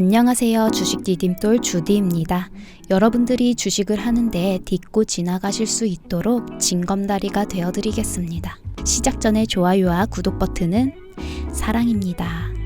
안녕하세요. 주식 디딤돌 주디입니다. 여러분들이 주식을 하는데 딛고 지나가실 수 있도록 징검다리가 되어드리겠습니다. 시작 전에 좋아요와 구독 버튼은 사랑입니다.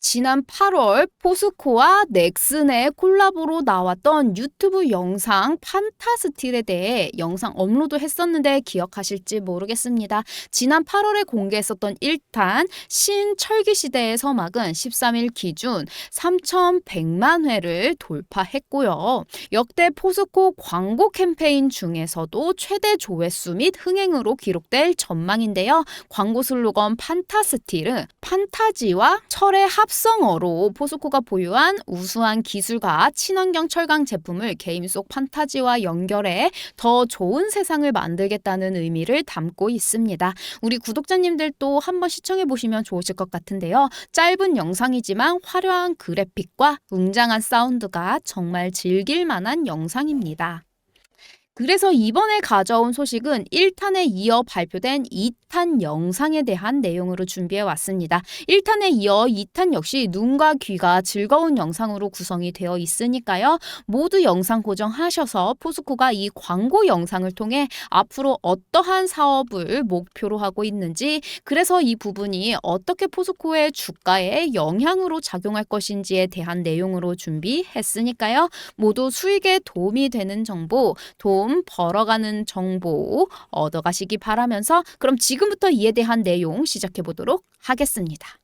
지난 8월 포스코와 넥슨의 콜라보로 나왔던 유튜브 영상 판타스틸에 대해 영상 업로드 했었는데 기억하실지 모르겠습니다. 지난 8월에 공개했었던 1탄 신철기 시대의 서막은 13일 기준 3,100만 회를 돌파했고요. 역대 포스코 광고 캠페인 중에서도 최대 조회수 및 흥행으로 기록될 전망인데요. 광고 슬로건 판타스틸은 판타지와 철의 합 성어로 포스코가 보유한 우수한 기술과 친환경 철강 제품을 게임 속 판타지와 연결해 더 좋은 세상을 만들겠다는 의미를 담고 있습니다. 우리 구독자님들도 한번 시청해 보시면 좋으실 것 같은데요. 짧은 영상이지만 화려한 그래픽과 웅장한 사운드가 정말 즐길 만한 영상입니다. 그래서 이번에 가져온 소식은 1탄에 이어 발표된 2탄 영상에 대한 내용으로 준비해 왔습니다. 1탄에 이어 2탄 역시 눈과 귀가 즐거운 영상으로 구성이 되어 있으니까요. 모두 영상 고정하셔서 포스코가 이 광고 영상을 통해 앞으로 어떠한 사업을 목표로 하고 있는지 그래서 이 부분이 어떻게 포스코의 주가에 영향으로 작용할 것인지에 대한 내용으로 준비했으니까요. 모두 수익에 도움이 되는 정보, 도움 벌어가는 정보 얻어가시기 바라면서 그럼 지금부터 이에 대한 내용 시작해 보도록 하겠습니다.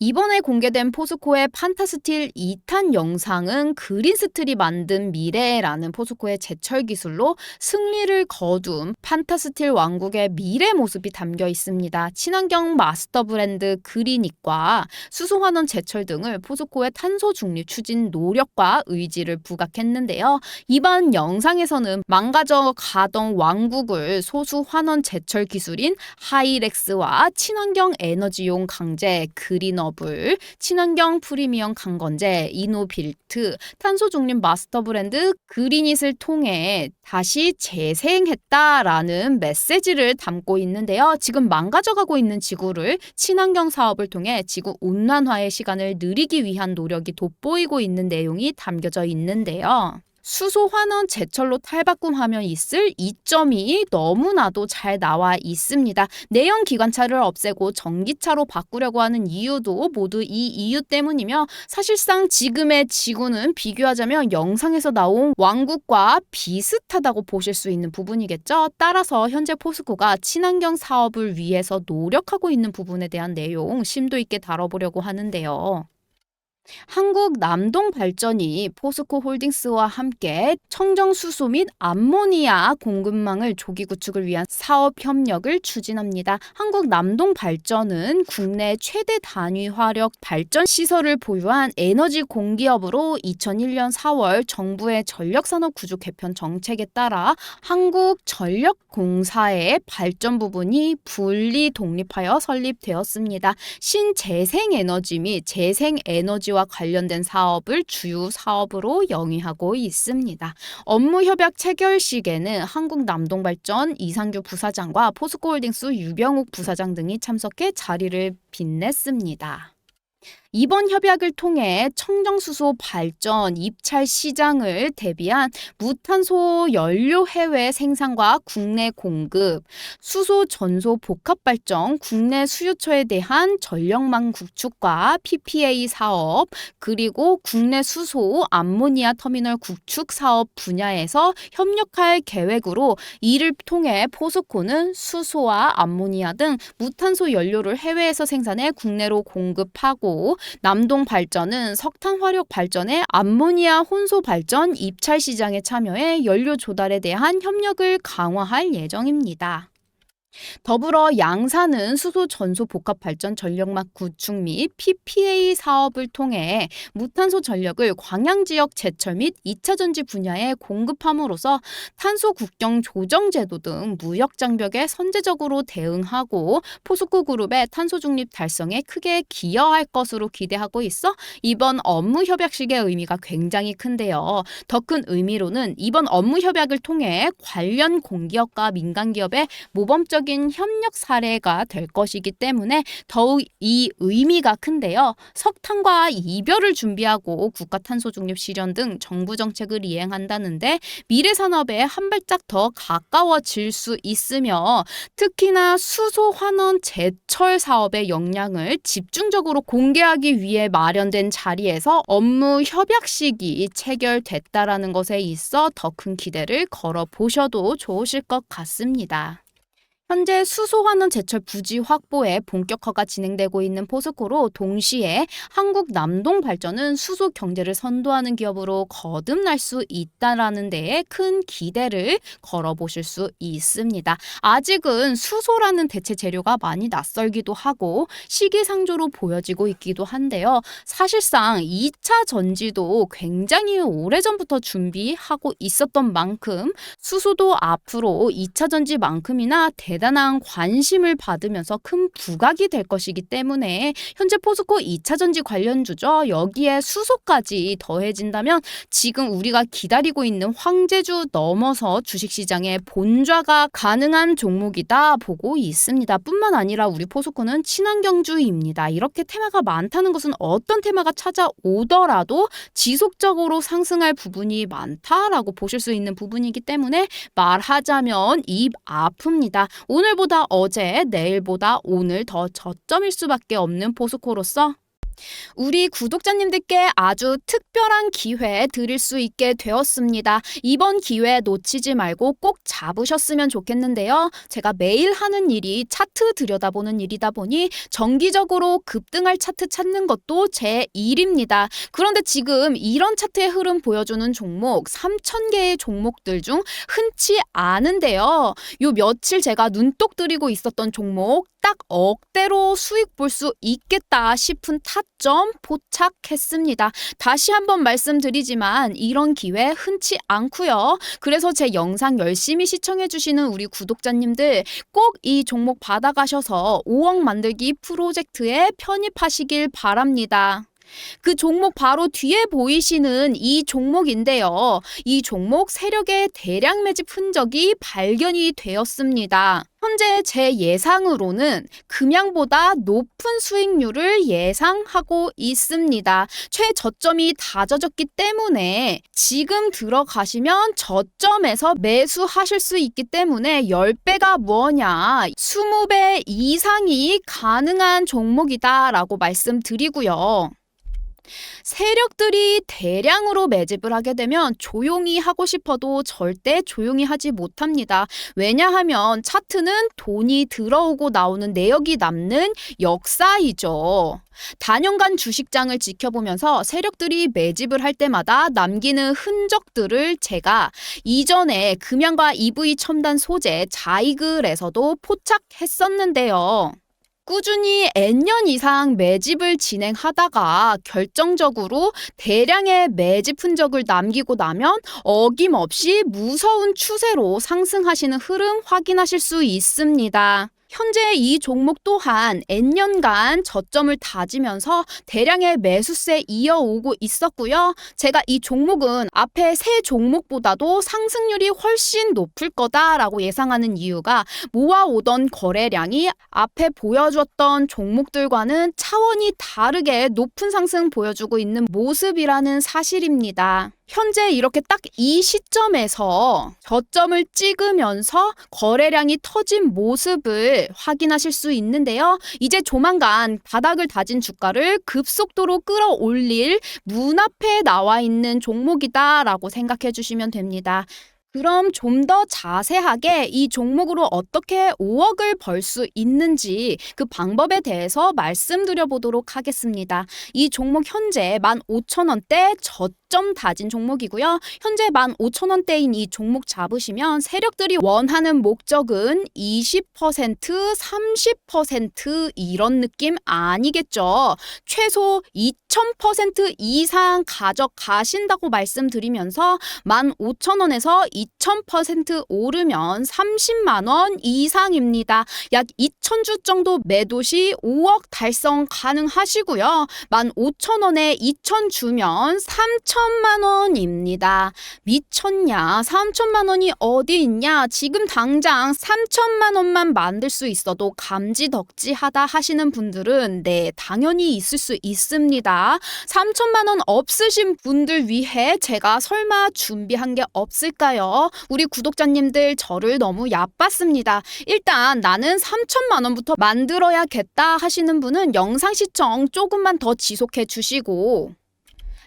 이번에 공개된 포스코의 판타스틸 2탄 영상은 그린스틸이 만든 미래라는 포스코의 제철 기술로 승리를 거둔 판타스틸 왕국의 미래 모습이 담겨 있습니다. 친환경 마스터 브랜드 그리닉과 수소환원 제철 등을 포스코의 탄소 중립 추진 노력과 의지를 부각했는데요. 이번 영상에서는 망가져 가던 왕국을 소수 환원 제철 기술인 하이렉스와 친환경 에너지용 강제 그린 업 버블, 친환경 프리미엄 강건제, 이노빌트, 탄소 중립 마스터 브랜드 그린잇을 통해 다시 재생했다라는 메시지를 담고 있는데요. 지금 망가져가고 있는 지구를 친환경 사업을 통해 지구 온난화의 시간을 느리기 위한 노력이 돋보이고 있는 내용이 담겨져 있는데요. 수소 환원 제철로 탈바꿈하면 있을 이점이 너무나도 잘 나와 있습니다. 내연 기관차를 없애고 전기차로 바꾸려고 하는 이유도 모두 이 이유 때문이며 사실상 지금의 지구는 비교하자면 영상에서 나온 왕국과 비슷하다고 보실 수 있는 부분이겠죠. 따라서 현재 포스코가 친환경 사업을 위해서 노력하고 있는 부분에 대한 내용 심도 있게 다뤄보려고 하는데요. 한국 남동 발전이 포스코 홀딩스와 함께 청정 수소 및 암모니아 공급망을 조기 구축을 위한 사업 협력을 추진합니다. 한국 남동 발전은 국내 최대 단위 화력 발전 시설을 보유한 에너지 공기업으로 2001년 4월 정부의 전력산업 구조 개편 정책에 따라 한국 전력공사의 발전 부분이 분리 독립하여 설립되었습니다. 신재생 에너지 및 재생 에너지와 와 관련된 사업을 주요 사업으로 영위하고 있습니다. 업무 협약 체결식에는 한국 남동발전 이상규 부사장과 포스코홀딩스 유병욱 부사장 등이 참석해 자리를 빛냈습니다. 이번 협약을 통해 청정수소 발전 입찰 시장을 대비한 무탄소 연료 해외 생산과 국내 공급, 수소 전소 복합 발전 국내 수요처에 대한 전력망 구축과 PPA 사업, 그리고 국내 수소 암모니아 터미널 구축 사업 분야에서 협력할 계획으로 이를 통해 포스코는 수소와 암모니아 등 무탄소 연료를 해외에서 생산해 국내로 공급하고 남동 발전은 석탄 화력 발전의 암모니아 혼소 발전 입찰 시장에 참여해 연료 조달에 대한 협력을 강화할 예정입니다. 더불어 양사는 수소 전소 복합 발전 전력막 구축 및 PPA 사업을 통해 무탄소 전력을 광양 지역 제철 및 2차 전지 분야에 공급함으로써 탄소 국경 조정 제도 등 무역 장벽에 선제적으로 대응하고 포스코 그룹의 탄소 중립 달성에 크게 기여할 것으로 기대하고 있어 이번 업무 협약식의 의미가 굉장히 큰데요. 더 큰 의미로는 이번 업무 협약을 통해 관련 공기업과 민간 기업의 모범적 구체적인 협력 사례가 될 것이기 때문에 더욱 이 의미가 큰데요. 석탄과 이별을 준비하고 국가 탄소 중립 실현 등 정부 정책을 이행한다는데 미래 산업에 한 발짝 더 가까워질 수 있으며 특히나 수소 환원 제철 사업의 역량을 집중적으로 공개하기 위해 마련된 자리에서 업무 협약식이 체결됐다라는 것에 있어 더 큰 기대를 걸어 보셔도 좋으실 것 같습니다. 현재 수소환원 제철 부지 확보에 본격화가 진행되고 있는 포스코로 동시에 한국 남동 발전은 수소 경제를 선도하는 기업으로 거듭날 수 있다라는 데에 큰 기대를 걸어보실 수 있습니다. 아직은 수소라는 대체 재료가 많이 낯설기도 하고 시기상조로 보여지고 있기도 한데요. 사실상 2차 전지도 굉장히 오래전부터 준비하고 있었던 만큼 수소도 앞으로 2차 전지만큼이나 대 단한 관심을 받으면서 큰 부각이 될 것이기 때문에 현재 포스코 2차 전지 관련주죠. 여기에 수소까지 더해진다면 지금 우리가 기다리고 있는 황제주 넘어서 주식시장의 본좌가 가능한 종목이다 보고 있습니다. 뿐만 아니라 우리 포스코는 친환경주입니다. 이렇게 테마가 많다는 것은 어떤 테마가 찾아오더라도 지속적으로 상승할 부분이 많다라고 보실 수 있는 부분이기 때문에 말하자면 입 아픕니다. 오늘보다 어제, 내일보다 오늘 더 저점일 수밖에 없는 포스코로서 우리 구독자님들께 아주 특별한 기회 드릴 수 있게 되었습니다. 이번 기회 놓치지 말고 꼭 잡으셨으면 좋겠는데요. 제가 매일 하는 일이 차트 들여다보는 일이다 보니 정기적으로 급등할 차트 찾는 것도 제 일입니다. 그런데 지금 이런 차트의 흐름 보여주는 종목 3,000개의 종목들 중 흔치 않은데요. 요 며칠 제가 눈독 들이고 있었던 종목 딱 억대로 수익 볼 수 있겠다 싶은 타점 포착했습니다. 다시 한번 말씀드리지만 이런 기회 흔치 않고요. 그래서 제 영상 열심히 시청해 주시는 우리 구독자님들 꼭 이 종목 받아가셔서 5억 만들기 프로젝트에 편입하시길 바랍니다. 그 종목 바로 뒤에 보이시는 이 종목인데요. 이 종목 세력의 대량 매집 흔적이 발견이 되었습니다. 현재 제 예상으로는 금양보다 높은 수익률을 예상하고 있습니다. 최저점이 다져졌기 때문에 지금 들어가시면 저점에서 매수하실 수 있기 때문에 10배가 뭐냐, 20배 이상이 가능한 종목이다라고 말씀드리고요. 세력들이 대량으로 매집을 하게 되면 조용히 하고 싶어도 절대 조용히 하지 못합니다. 왜냐하면 차트는 돈이 들어오고 나오는 내역이 남는 역사이죠. 단연간 주식장을 지켜보면서 세력들이 매집을 할 때마다 남기는 흔적들을 제가 이전에 금양과 EV 첨단 소재 자이글에서도 포착했었는데요. 꾸준히 N년 이상 매집을 진행하다가 결정적으로 대량의 매집 흔적을 남기고 나면 어김없이 무서운 추세로 상승하시는 흐름 확인하실 수 있습니다. 현재 이 종목 또한 N년간 저점을 다지면서 대량의 매수세 이어오고 있었고요. 제가 이 종목은 앞에 세 종목보다도 상승률이 훨씬 높을 거다라고 예상하는 이유가 모아오던 거래량이 앞에 보여줬던 종목들과는 차원이 다르게 높은 상승 보여주고 있는 모습이라는 사실입니다. 현재 이렇게 딱 이 시점에서 저점을 찍으면서 거래량이 터진 모습을 확인하실 수 있는데요. 이제 조만간 바닥을 다진 주가를 급속도로 끌어올릴 문 앞에 나와 있는 종목이다라고 생각해 주시면 됩니다. 그럼 좀 더 자세하게 이 종목으로 어떻게 5억을 벌 수 있는지 그 방법에 대해서 말씀드려 보도록 하겠습니다. 이 종목 현재 15,000원대 저점 다진 종목이고요. 현재 15,000원대인 이 종목 잡으시면 세력들이 원하는 목적은 20%, 30% 이런 느낌 아니겠죠. 최소 2,000% 이상 가져가신다고 말씀드리면서 15,000원에서 2,000% 오르면 30만 원 이상입니다. 약 2,000주 정도 매도 시 5억 달성 가능하시고요. 15,000원에 2,000 주면 3,000 3천만 원입니다. 미쳤냐? 3천만 원이 어디 있냐? 지금 당장 3천만 원만 만들 수 있어도 감지덕지하다 하시는 분들은 네, 당연히 있을 수 있습니다. 3천만 원 없으신 분들 위해 제가 설마 준비한 게 없을까요? 우리 구독자님들 저를 너무 얕봤습니다. 일단 나는 3천만 원부터 만들어야겠다 하시는 분은 영상 시청 조금만 더 지속해 주시고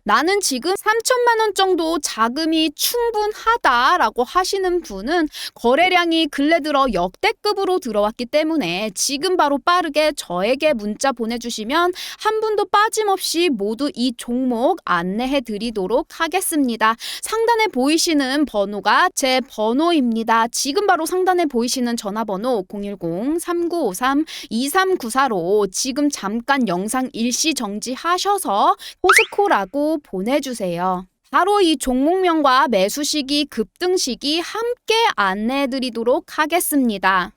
나는 지금 3천만 원 정도 자금이 충분하다라고 하시는 분은 거래량이 근래 들어 역대급으로 들어왔기 때문에 지금 바로 빠르게 저에게 문자 보내주시면 한 분도 빠짐없이 모두 이 종목 안내해 드리도록 하겠습니다. 상단에 보이시는 번호가 제 번호입니다. 지금 바로 상단에 보이시는 전화번호 010-3953-2394로 지금 잠깐 영상 일시 정지하셔서 포스코라고 보내주세요. 바로 이 종목명과 매수 시기, 급등 시기 함께 안내해 드리도록 하겠습니다.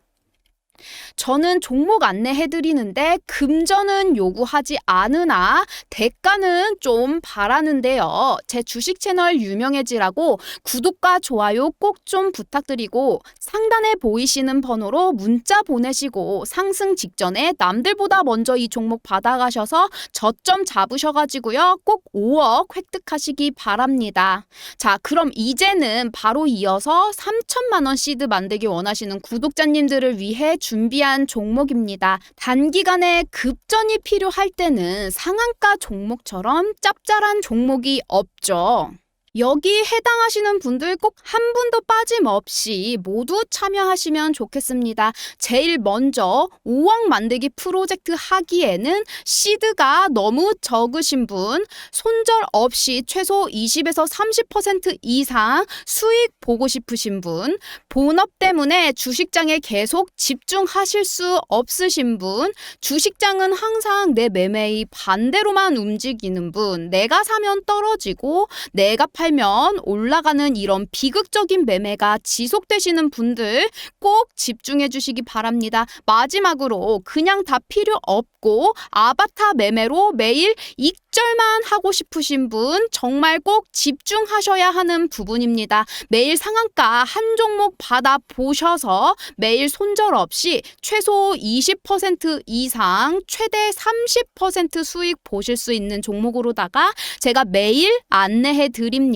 저는 종목 안내해 드리는데 금전은 요구하지 않으나 대가는 좀 바라는데요. 제 주식 채널 유명해지라고 구독과 좋아요 꼭 좀 부탁드리고 상단에 보이시는 번호로 문자 보내시고 상승 직전에 남들보다 먼저 이 종목 받아가셔서 저점 잡으셔가지고요. 꼭 5억 획득하시기 바랍니다. 자, 그럼 이제는 바로 이어서 3천만 원 시드 만들기 원하시는 구독자님들을 위해 준비한 종목입니다. 단기간에 급전이 필요할 때는 상한가 종목처럼 짭짤한 종목이 없죠. 여기 해당하시는 분들 꼭 한 분도 빠짐없이 모두 참여하시면 좋겠습니다. 제일 먼저 5억 만들기 프로젝트 하기에는 시드가 너무 적으신 분, 손절 없이 최소 20에서 30% 이상 수익 보고 싶으신 분, 본업 때문에 주식장에 계속 집중하실 수 없으신 분, 주식장은 항상 내 매매의 반대로만 움직이는 분, 내가 사면 떨어지고 내가 팔면 올라가는 이런 비극적인 매매가 지속되시는 분들 꼭 집중해 주시기 바랍니다. 마지막으로 그냥 다 필요 없고 아바타 매매로 매일 익절만 하고 싶으신 분 정말 꼭 집중하셔야 하는 부분입니다. 매일 상한가 한 종목 받아 보셔서 매일 손절 없이 최소 20% 이상 최대 30% 수익 보실 수 있는 종목으로다가 제가 매일 안내해 드립니다.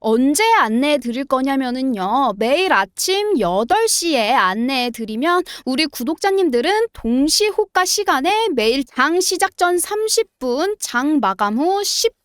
언제 안내해 드릴 거냐면은요. 매일 아침 8시에 안내해 드리면 우리 구독자님들은 동시 호가 시간에 매일 장 시작 전 30분, 장 마감 후 10분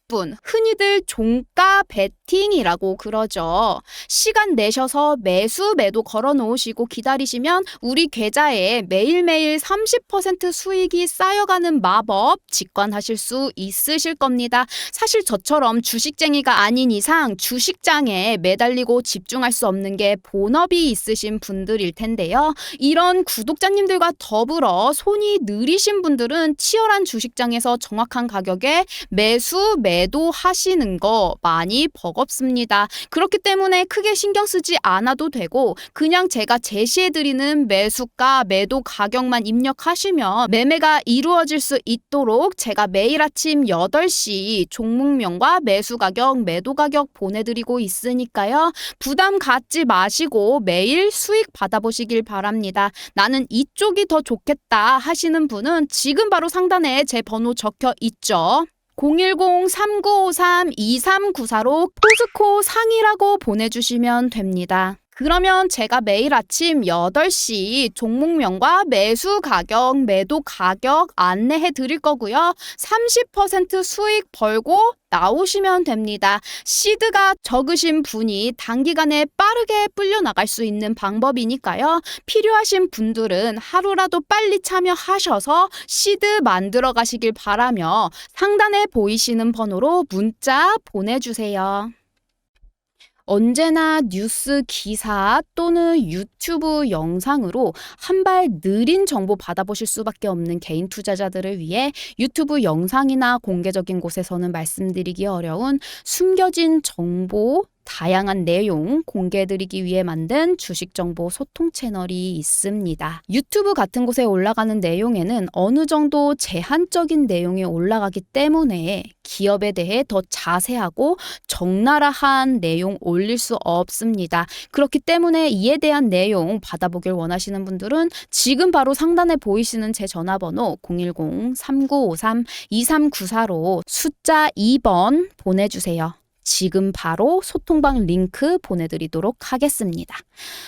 흔히들 종가 베팅이라고 그러죠. 시간 내셔서 매수 매도 걸어 놓으시고 기다리시면 우리 계좌에 매일매일 30% 수익이 쌓여가는 마법 직관하실 수 있으실 겁니다. 사실 저처럼 주식쟁이가 아닌 이상 주식장에 매달리고 집중할 수 없는 게 본업이 있으신 분들일 텐데요. 이런 구독자님들과 더불어 손이 느리신 분들은 치열한 주식장에서 정확한 가격에 매수, 매도 하시는 거 많이 버겁습니다. 그렇기 때문에 크게 신경 쓰지 않아도 되고 그냥 제가 제시해드리는 매수가, 매도 가격만 입력하시면 매매가 이루어질 수 있도록 제가 매일 아침 8시 종목명과 매수 가격, 매도 가격 보내드리고 있으니까요. 부담 갖지 마시고 매일 수익 받아보시길 바랍니다. 나는 이쪽이 더 좋겠다 하시는 분은 지금 바로 상단에 제 번호 적혀 있죠. 010-3953-2394로 포스코 상이라고 보내주시면 됩니다. 그러면 제가 매일 아침 8시 종목명과 매수 가격, 매도 가격 안내해 드릴 거고요. 30% 수익 벌고 나오시면 됩니다. 시드가 적으신 분이 단기간에 빠르게 불려 나갈 수 있는 방법이니까요. 필요하신 분들은 하루라도 빨리 참여하셔서 시드 만들어 가시길 바라며 상단에 보이시는 번호로 문자 보내주세요. 언제나 뉴스 기사 또는 유튜브 영상으로 한 발 느린 정보 받아보실 수밖에 없는 개인 투자자들을 위해 유튜브 영상이나 공개적인 곳에서는 말씀드리기 어려운 숨겨진 정보 다양한 내용 공개해드리기 위해 만든 주식 정보 소통 채널이 있습니다. 유튜브 같은 곳에 올라가는 내용에는 어느 정도 제한적인 내용이 올라가기 때문에 기업에 대해 더 자세하고 적나라한 내용 올릴 수 없습니다. 그렇기 때문에 이에 대한 내용 받아보길 원하시는 분들은 지금 바로 상단에 보이시는 제 전화번호 010-3953-2394로 숫자 2번 보내주세요. 지금 바로 소통방 링크 보내드리도록 하겠습니다.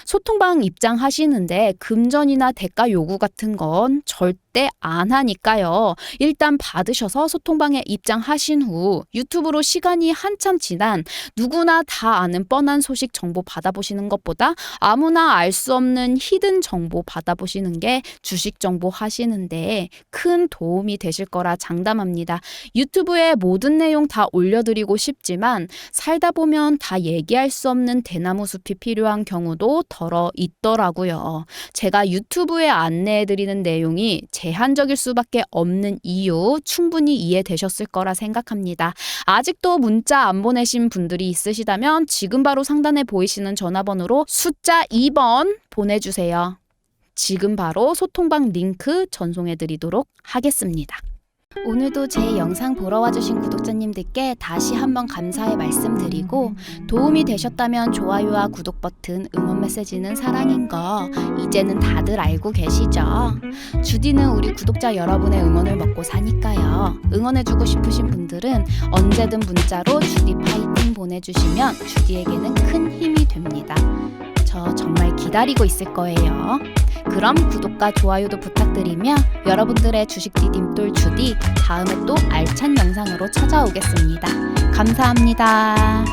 소통방 입장하시는데 금전이나 대가 요구 같은 건 절대 안 하니까요. 일단 받으셔서 소통방에 입장하신 후 유튜브로 시간이 한참 지난 누구나 다 아는 뻔한 소식 정보 받아보시는 것보다 아무나 알 수 없는 히든 정보 받아보시는 게 주식 정보 하시는데 큰 도움이 되실 거라 장담합니다. 유튜브에 모든 내용 다 올려드리고 싶지만 살다 보면 다 얘기할 수 없는 대나무 숲이 필요한 경우도 덜어 있더라고요. 제가 유튜브에 안내해드리는 내용이 제한적일 수밖에 없는 이유 충분히 이해되셨을 거라 생각합니다. 아직도 문자 안 보내신 분들이 있으시다면 지금 바로 상단에 보이시는 전화번호로 숫자 2번 보내주세요. 지금 바로 소통방 링크 전송해 드리도록 하겠습니다. 오늘도 제 영상 보러 와주신 구독자님들께 다시 한번 감사의 말씀 드리고 도움이 되셨다면 좋아요와 구독 버튼, 응원 메시지는 사랑인 거 이제는 다들 알고 계시죠? 주디는 우리 구독자 여러분의 응원을 먹고 사니까요. 응원해주고 싶으신 분들은 언제든 문자로 주디 파이팅 보내주시면 주디에게는 큰 힘이 됩니다. 저 정말 기다리고 있을 거예요. 그럼 구독과 좋아요도 부탁드리며 여러분들의 주식 디딤돌 주디 다음에 또 알찬 영상으로 찾아오겠습니다. 감사합니다.